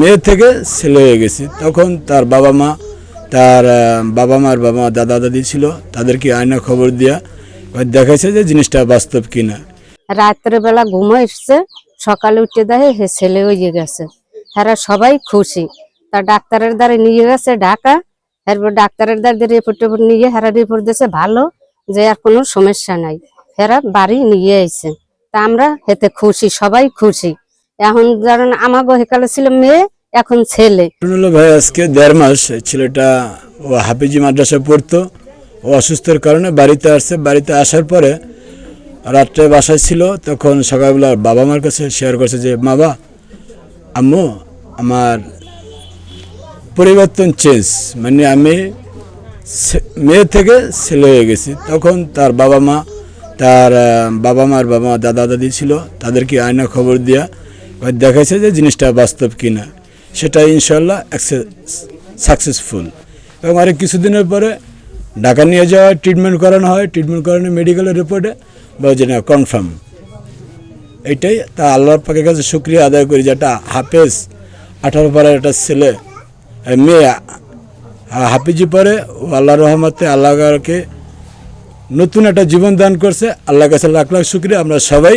মেয়ে থেকে ছেলে হয়ে গেছি। তখন তার বাবা মা, তার বাবা মার বাবা মা দাদা দাদি ছিল, তাদেরকে আয়না খবর দিয়া দেখাইছে যে জিনিসটা বাস্তব কিনা। রাত্রে বেলা ঘুমো এসছে সকালে উঠে দেখে হে ছেলে হয়ে গেছে। হ্যাঁ সবাই খুশি। তা ডাক্তারের দ্বারা নিয়ে গেছে ঢাকা। এরপর ডাক্তারের দ্বারা রিপোর্ট টিপোর্ট নিয়ে হেরা রিপোর্ট দিয়েছে ভালো, যে আর কোনো সমস্যা নাই। হেরা বাড়ি নিয়ে আইছে। তা আমরা হেতে খুশি, সবাই খুশি। এখন ধরেন আমাগো হেকালে ছিল মেয়ে, এখন ছেলে। ভাই আজকে দেড় মাস ছেলেটা ও হাফিজি মাদ্রাসায় পড়তো। ও অসুস্থর কারণে বাড়িতে আসছে। বাড়িতে আসার পরে রাত্রে বাসায় ছিল। তখন সকালবেলা বাবা মার কাছে শেয়ার করছে যে বাবা আম্মু, আমার পরিবর্তন চেঞ্জ মানে আমি মেয়ে থেকে ছেলে হয়ে গেছি। তখন তার বাবা মা, তার বাবা মার বাবা মা দাদা দাদি ছিল। তাদেরকে আয়না খবর দিয়া এবার দেখাইছে যে জিনিসটা বাস্তব কিনা, সেটা ইনশাল্লাহ সাকসেসফুল এবং আরেক কিছুদিনের পরে ঢাকা নিয়ে যাওয়া ট্রিটমেন্ট করানো হয় ট্রিটমেন্ট করানো মেডিকেলের রিপোর্টে বলছে না কনফার্ম এইটাই তা আল্লাহর পাকের কাছে শুক্রিয়া আদায় করি যে একটা হাফেজ, আঠারো পাড়ার একটা ছেলে মেয়ে হাফিজি পরে আল্লাহ রহমতে আল্লাহকে নতুন একটা জীবন দান করছে। আল্লাহর কাছে লাখ লাখ শুক্রিয়া। আমরা সবাই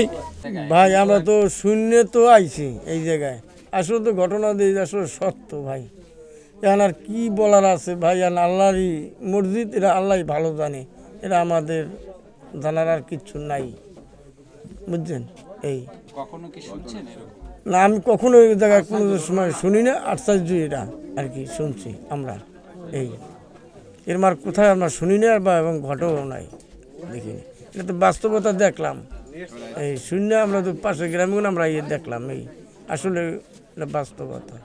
ভাই আমরা তো শূন্য তো আইছি এই জায়গায়। আসলে তো ঘটনা দিয়ে আসলে সত্য ভাই। এখন আর কি বলার আছে ভাই? আর আল্লাহরই মসজিদ এরা আল্লাহই ভালো জানে। এরা আমাদের জানার আর কিচ্ছু নাই। বুঝছেন? এই। কখনো কি শুনছেন না আমি কখনো এই জায়গায় কোনো সময় শুনি না আশ্চর্য এটা আর কি শুনছি আমরা। এই। এর মার কোথায় আমরা শুনি না বা এবং ঘটেও নাই। দেখিনি। এটা তো বাস্তবতা দেখলাম। এই শূন্য আমরা তো পাশের গ্রামে আমরা ইয়ে দেখলাম এই আসলে বাস্তবতা।